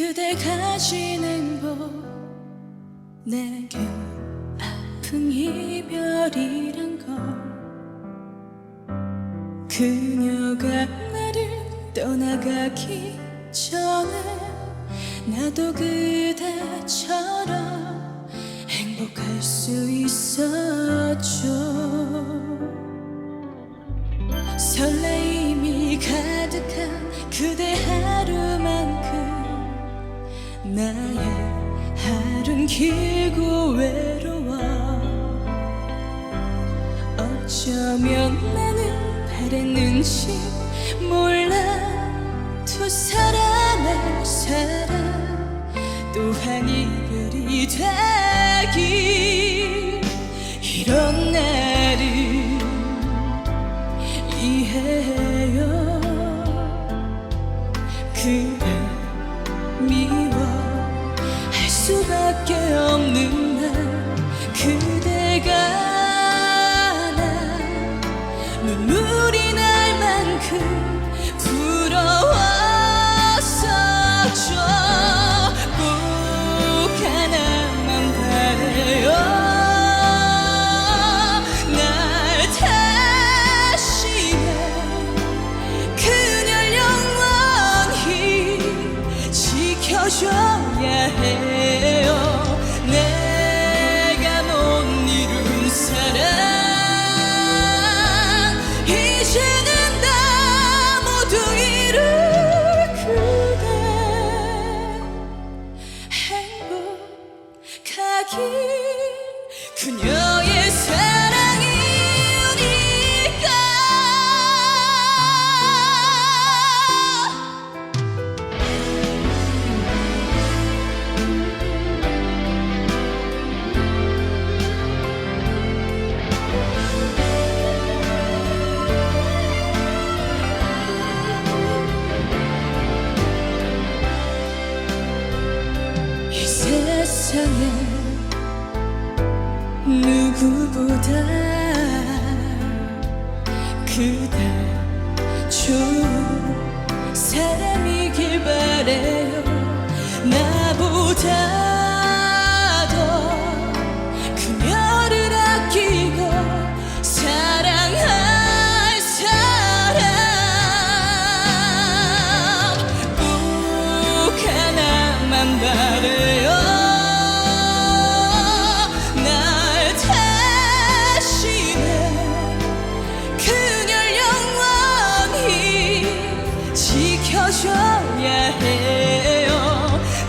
그대 가진 행복 내게 아픈 이별이란 걸 그녀가 나를 떠나가기 전에 나도 그대처럼 행복할 수 있었죠 나의 하루는 길고 외로워. 어쩌면 나는 바랬는지 몰라. 두 사람 수밖에 없는 날 그대가 나 눈물이 날 만큼 부러웠었죠. 꼭 하나만 바래요. 날 대신에 그녀를 영원히 지켜줘야 해 모두 이룰 그대. 행복하길 그녀 세상에 누구보다 그대 좋은 사람이길 바래요. 나보다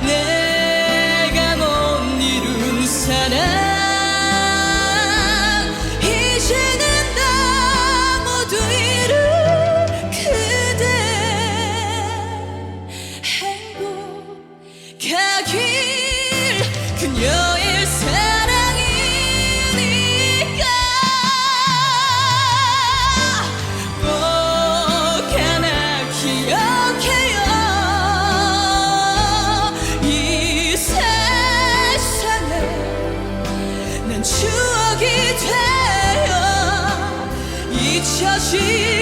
내가 못 이룬 사랑. 이제는 나 모두 이룰 그대. 행복하길 그녀 추억이 되어 잊혀진